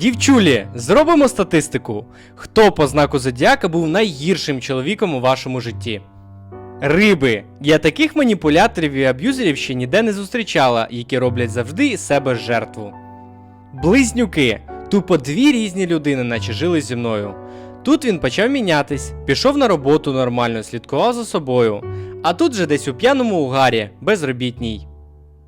Дівчулі, зробимо статистику. Хто по знаку зодіака був найгіршим чоловіком у вашому житті? Риби. Я таких маніпуляторів і аб'юзерів ще ніде не зустрічала, які роблять завжди себе жертву. Близнюки. Тупо дві різні людини, наче жили зі мною. Тут він почав мінятись, пішов на роботу нормально, слідкував за собою. А тут же десь у п'яному угарі, безробітній.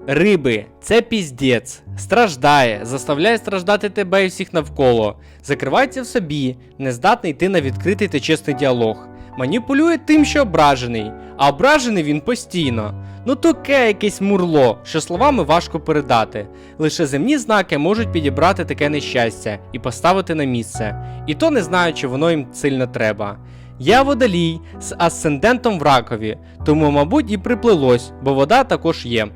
Риби, це піздець, страждає, заставляє страждати тебе і всіх навколо, закривається в собі, не здатний йти на відкритий та чесний діалог, маніпулює тим, що ображений, а ображений він постійно. Ну таке якесь мурло, що словами важко передати. Лише земні знаки можуть підібрати таке нещастя і поставити на місце, і то не знаю, чи воно їм сильно треба. Я водолій з асцендентом в ракові, тому, мабуть, і приплилось, бо вода також є.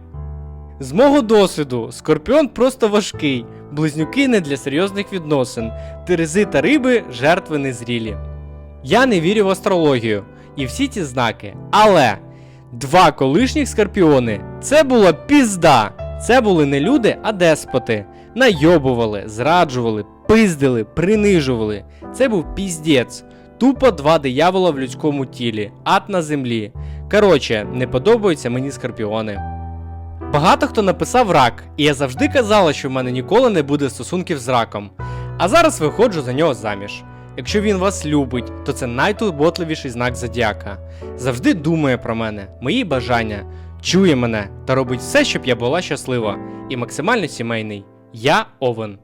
З мого досвіду, скорпіон просто важкий, близнюки не для серйозних відносин, терези та риби жертви незрілі. Я не вірю в астрологію і всі ці знаки, але два колишніх скорпіони це була пізда. Це були не люди, а деспоти. Найобували, зраджували, пиздили, принижували. Це був піздець. Тупо два диявола в людському тілі, ад на землі. Коротше, не подобаються мені скорпіони. Багато хто написав рак, і я завжди казала, що в мене ніколи не буде стосунків з раком. А зараз виходжу за нього заміж. Якщо він вас любить, то це найтурботливіший знак зодіака. Завжди думає про мене, мої бажання, чує мене та робить все, щоб я була щаслива і максимально сімейний. Я Овен.